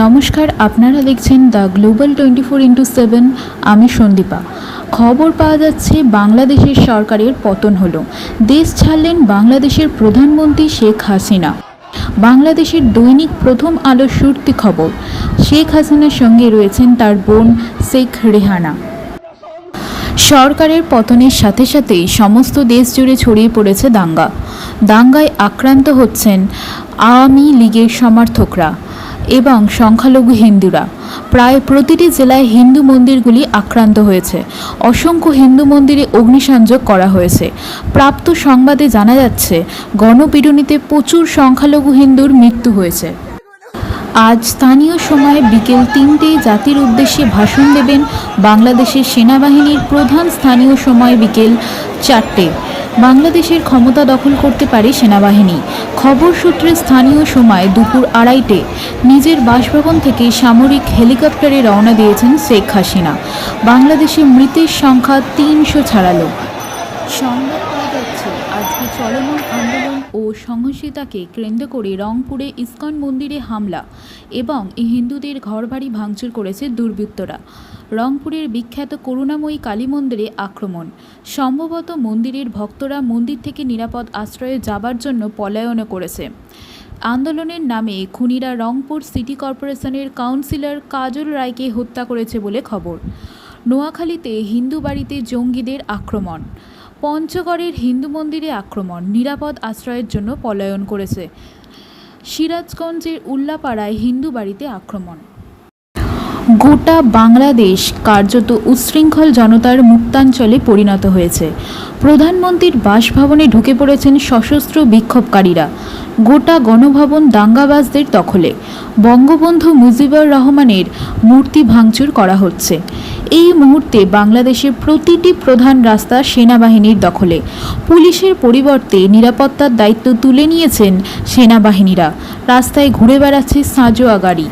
নমস্কার, আপনারা দেখছেন the global twenty four into seven. আমি সন্দীপা। খবর পাওয়া যাচ্ছে, বাংলাদেশের সরকারের পতন হলো। দেশ ছাড়লেন বাংলাদেশের প্রধানমন্ত্রী শেখ হাসিনা। বাংলাদেশের দৈনিক প্রথম আলো সুরতি খবর। শেখ হাসিনার সঙ্গে রয়েছেন তার বোন শেখ রেহানা। সরকারের পতনের সাথে সাথেই সমস্ত দেশ জুড়ে ছড়িয়ে পড়েছে দাঙ্গা। দাঙ্গায় আক্রান্ত হচ্ছেন আওয়ামী লীগের সমর্থকরা। এবং সংখ্যালঘু হিন্দুরা। প্রায় প্রতিটি জেলায় হিন্দু মন্দিরগুলি আক্রান্ত হয়েছে। অসংখ্য হিন্দু মন্দিরে অগ্নিসংযোগ করা হয়েছে। প্রাপ্ত সংবাদে জানা যাচ্ছে, গণপিটুনিতে প্রচুর সংখ্যালঘু হিন্দুর মৃত্যু হয়েছে। আজ স্থানীয় সময়ে বিকেল তিনটেয় জাতির উদ্দেশ্যে ভাষণ দেবেন বাংলাদেশের সেনাবাহিনীর প্রধান স্থানীয় সময় বিকেল চারটে। বাংলাদেশের ক্ষমতা দখল করতে পারে সেনাবাহিনী। খবর সূত্রে স্থানীয় সময় দুপুর আড়াইটে নিজের বাসভবন থেকে সামরিক হেলিকপ্টারে রওনা দিয়েছেন শেখ হাসিনা। বাংলাদেশে মৃতের সংখ্যা তিনশো ছাড়ালো। সংবাদ যাচ্ছে। আজকে চলমান আন্দোলন ও সহিংসতাকে কেন্দ্র করে রংপুরে ইস্কন মন্দিরে হামলা এবং হিন্দুদের ঘরবাড়ি ভাঙচুর করেছে দুর্বৃত্তরা। রংপুরের বিখ্যাত করুণাময়ী কালী মন্দিরে আক্রমণ। সম্ভবত মন্দিরের ভক্তরা মন্দির থেকে নিরাপদ আশ্রয়ে যাবার জন্য পলায়নও করেছে। আন্দোলনের নামে খুনিরা রংপুর সিটি কর্পোরেশনের কাউন্সিলর কাজল রায়কে হত্যা করেছে বলে খবর। নোয়াখালীতে হিন্দু বাড়িতে জঙ্গিদের আক্রমণ। পঞ্চগড়ের হিন্দু মন্দিরে আক্রমণ, নিরাপদ আশ্রয়ের জন্য পলায়ন করেছে। সিরাজগঞ্জের উল্লাপাড়ায় হিন্দু বাড়িতে আক্রমণ। গোটা বাংলাদেশ কার্যত উচ্ছৃঙ্খল জনতার মুক্তাঞ্চলে পরিণত হয়েছে। প্রধানমন্ত্রীর বাসভবনে ঢুকে পড়েছেন সশস্ত্র বিক্ষোভকারীরা। গোটা গণভবন দাঙ্গাবাজদের দখলে। বঙ্গবন্ধু মুজিবুর রহমানের মূর্তি ভাঙচুর করা হচ্ছে। এই মুহূর্তে বাংলাদেশের প্রতিটি প্রধান রাস্তা সেনাবাহিনীর দখলে। পুলিশের পরিবর্তে নিরাপত্তার দায়িত্ব তুলে নিয়েছেন সেনাবাহিনীরা। রাস্তায় ঘুরে বেড়াচ্ছে সাঁজোয়া গাড়ি।